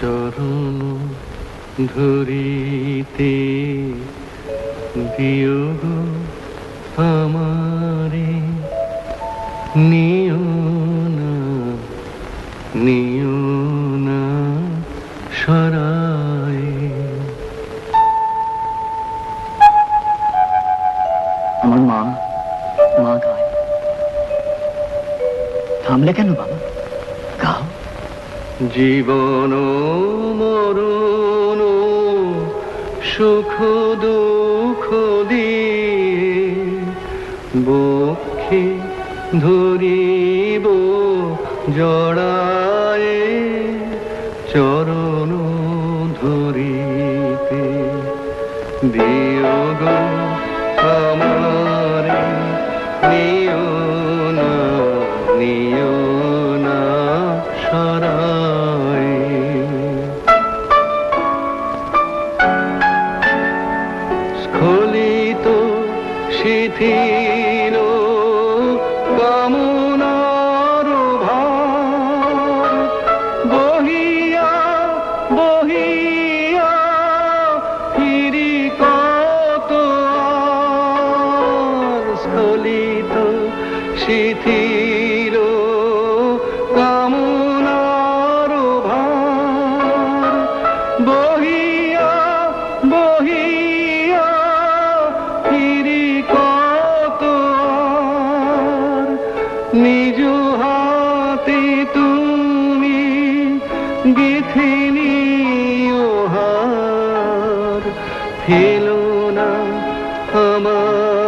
চরণ ধরিতে দিও গো আমারে। নিও না নিও না সরায়। আমার মা মা গায়। থামলে কেন বাবা? জীবন মরণ সুখ দুঃখ দিয়ে বক্ষে ধরিব জড়ায় চরণ ধরিতে বিয়োগ আমারে নিও শিথিল কামনার ভার। বহিয়া বহিয়া ফিরি কত স্খলিত শিথিল নিজ হাতে তুমি ওহার না আমার।